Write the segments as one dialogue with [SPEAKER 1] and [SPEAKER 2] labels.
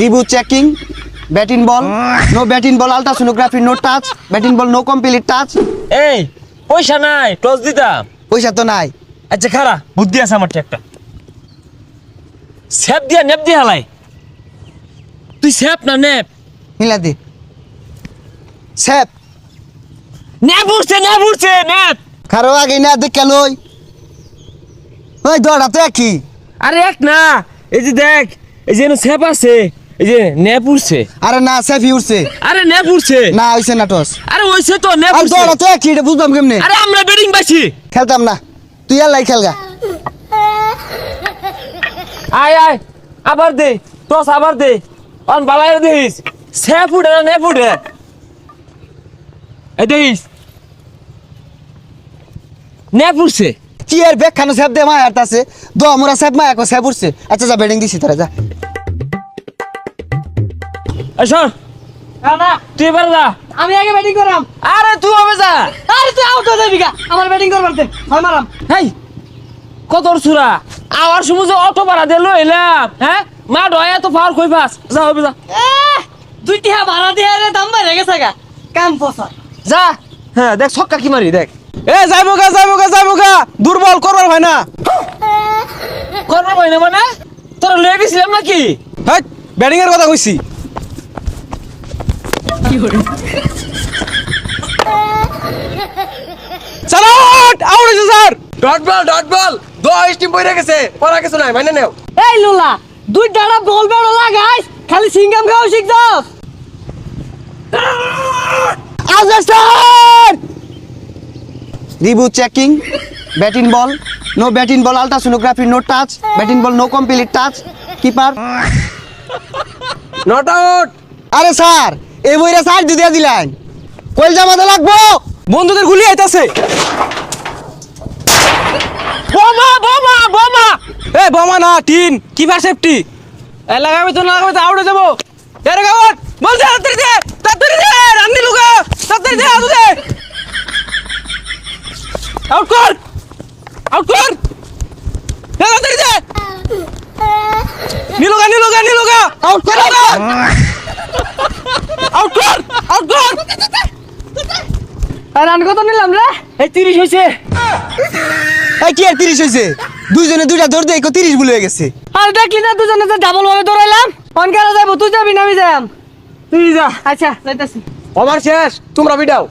[SPEAKER 1] Review checking batting ball no batting ball ultrasonography no touch batting ball no complete touch
[SPEAKER 2] এই পয়সা নাই toss দিতাম।
[SPEAKER 1] পয়সা তো নাই।
[SPEAKER 2] আচ্ছা খারা বুদ্ধি আছে আমার একটা। স্যাপ দিয়া নেপ দিয়া হালাই। তুই স্যাপ না নেপ?
[SPEAKER 1] মিলা দি। স্যাপ
[SPEAKER 2] নেপ উঠছে নেপ উঠছে নেপ।
[SPEAKER 1] খারো আগে না দেখে লই। ওই দৌড়া তো একই।
[SPEAKER 2] আরে এক না এই যে দেখ এই যে স্যাপ আছে এই যে উঠছে
[SPEAKER 1] আরে না উঠছে
[SPEAKER 2] আরে উঠছে
[SPEAKER 1] না হইছে না টস।
[SPEAKER 2] আরে ওইছে তো উঠছে
[SPEAKER 1] দৌড়া তো একই এটা বুঝলাম কেমনে?
[SPEAKER 2] আরে আমরা ব্যাটিং পাইছি।
[SPEAKER 1] খেলতাম না। তুই আর লাই খেলগা।
[SPEAKER 2] আয় আয় আবার দে টস আবার দে। অন বালাই দেখিস। স্যাপ উঠে না নেপ উঠে এই দেখিস। নেপ উঠছে
[SPEAKER 1] কি আর ব্যাগ খানো স্যাপ দে মায়া আছে দ মোরা স্যাপ মায়া কো স্যাপ উঠছে। আচ্ছা যা বেডিং দিছি তারা যা।
[SPEAKER 2] শোন।
[SPEAKER 3] না
[SPEAKER 2] তুই এবার যা।
[SPEAKER 3] আমি আগে ব্যাটিং করাম।
[SPEAKER 2] আরে তুই হবে যা।
[SPEAKER 3] আরে তুই আউট হয়ে যাবি গা। আমার ব্যাটিং করবার দে। হয় মারাম।
[SPEAKER 2] হেই কত সুরা? আবার সময় যে অটো ভাড়া দিয়ে লইলাম হ্যাঁ? মা ডয়া তো পাওয়ার কই পাস? যা হবে যা।
[SPEAKER 3] এহ, দুই টিহা ভাড়া দিয়ে রে দাম বাইরে গেছে গা। কাম পসা
[SPEAKER 2] যা। হ্যাঁ দেখ ছক্কা কি মারি দেখ।
[SPEAKER 4] এ যাইবো গা যাইবো গা যাইবো গা। দুর্বল করবার হয় না।
[SPEAKER 2] করবার পাই না মানে? তোর লয়ে গেছিলাম নাকি?
[SPEAKER 4] হেই ব্যাটিং এর কথা কইছি। চালো আউট আউট হইছে sir. Dot ball dot ball. দশ টিম বইরে গেছে। পড়া কিছু নাই মানে নেও।
[SPEAKER 3] এই লোলা দুই ডাড়া বল বেড়ো লাগাইস খালি সিঙ্গাম খাও শিখ শিখছস
[SPEAKER 1] আজ review checking batting ball no batting ball ultrasonography no touch batting ball no complete touch keeper
[SPEAKER 4] not out
[SPEAKER 1] আরে স্যার এই বইরা স্যার দিয়ে দিলেন। কইল জামাতে লাগবো।
[SPEAKER 4] বন্ধুদের গুলি আইতাছে।
[SPEAKER 2] বোমা বোমা বোমা!
[SPEAKER 4] এ বোমা না টিন। কিপার সেফটি এ লাগাবি তো না লাগাবি তো আউট হয়ে যাব এর গাওয়ার বল দে তাড়াতাড়ি দে তাড়াতাড়ি দে রান্দি লুকা তাড়াতাড়ি দে আউট দে আউট কর আউট কর তাড়াতাড়ি দে নীলুগা নীলুগা নীলুগা
[SPEAKER 1] আউট করে
[SPEAKER 4] আউট কর আউট কর
[SPEAKER 3] আর রান কত নিলাম রে?
[SPEAKER 2] এই তিরিশ হয়েছে।
[SPEAKER 1] এই কি আর তিরিশ হয়েছে? দুইজনে দুইটা দৌড় দিয়ে তিরিশ ভুল হয়ে গেছে।
[SPEAKER 3] আর দেখলি না দুজনে যে ডাবল ভাবে দৌড়াইলাম? অনকারা যাব তুই যাবি না আমি যাম
[SPEAKER 2] তুই যা।
[SPEAKER 3] আচ্ছা যাইতাছি।
[SPEAKER 4] আমার শেষ তোমরা বিডাও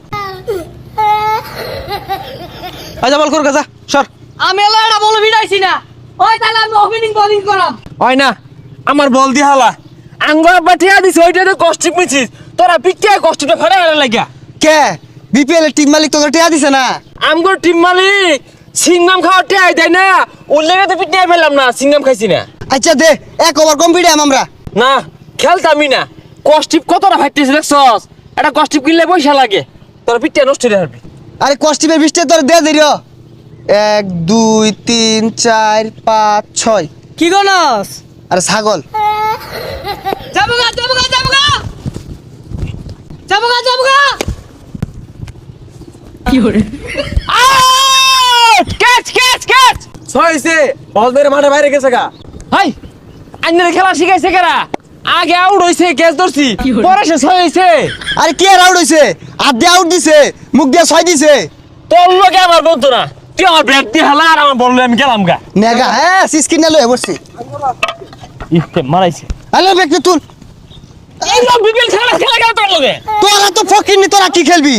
[SPEAKER 4] আচ্ছা বল কর গা যা সর।
[SPEAKER 3] আমি এলো এটা বলে ভিড়াইছি না। ওই তাহলে আমি ওপেনিং বোলিং করাম।
[SPEAKER 2] হয় না আমার বল দি হালা। আঙ্গুর বাটিয়া দিস ওইটাতে কষ্টিপ মিছিস। তোরা পিটিয়া কষ্টিপটা ফাড়ে হারা লাগিয়া।
[SPEAKER 1] কে? বিপিএল এর টিম মালিক তোকে টিয়া দিছে না?
[SPEAKER 2] আমগো টিম মালিক সিংনাম খাওয়ার টেয়াই দেয় না। ওর লেগে তো পিটিয়া পেলাম না সিংনাম খাইছি না।
[SPEAKER 1] আচ্ছা দে এক ওভার কম্পিটাম আমরা।
[SPEAKER 2] না খেলতামই না। কষ্টিপ কতটা ফাইটেছে দেখছস? এটা কষ্টিপ কিনলে পয়সা লাগে। তোরা পিটিয়া নষ্ট হয়ে যাবি।
[SPEAKER 1] আরে কস্টিপের বৃষ্টি তোর দে দিল এক দুই তিন চার পাঁচ ছয়।
[SPEAKER 3] কি গনস
[SPEAKER 1] আরে ছাগল।
[SPEAKER 3] যাব গা যাব গা যাব গা যাব গা যাব গা
[SPEAKER 2] out! Catch catch catch!
[SPEAKER 4] ছয়ছে ball মেরে মাঠে বাইরে গেছে গা।
[SPEAKER 2] হাই! আন্নের খেলা শিখাইছে কেরা? আগে আউট হইছে ক্যাচ ধরছি। পরে সে ছয় হইছে।
[SPEAKER 1] আরে কে আর আউট হয়েছে হাত দিয়ে আউট দিছে মুখ দিয়ে ছয় দিছে।
[SPEAKER 2] তোর লোকে আমার বলতো না। তুই আমার দিয়ে হালা আর আমার বলল আমি গেলাম গা?
[SPEAKER 1] নেগা হ্যাঁ সিস কিনে লয়ে বসছি
[SPEAKER 2] ইফতে মারাইছে
[SPEAKER 1] হ্যালো ব্যাগ তুল
[SPEAKER 2] এই লোক বিকেল খেলা খেলা গেল তোর লগে।
[SPEAKER 1] তোরা তো ফকির নি তোরা কি খেলবি?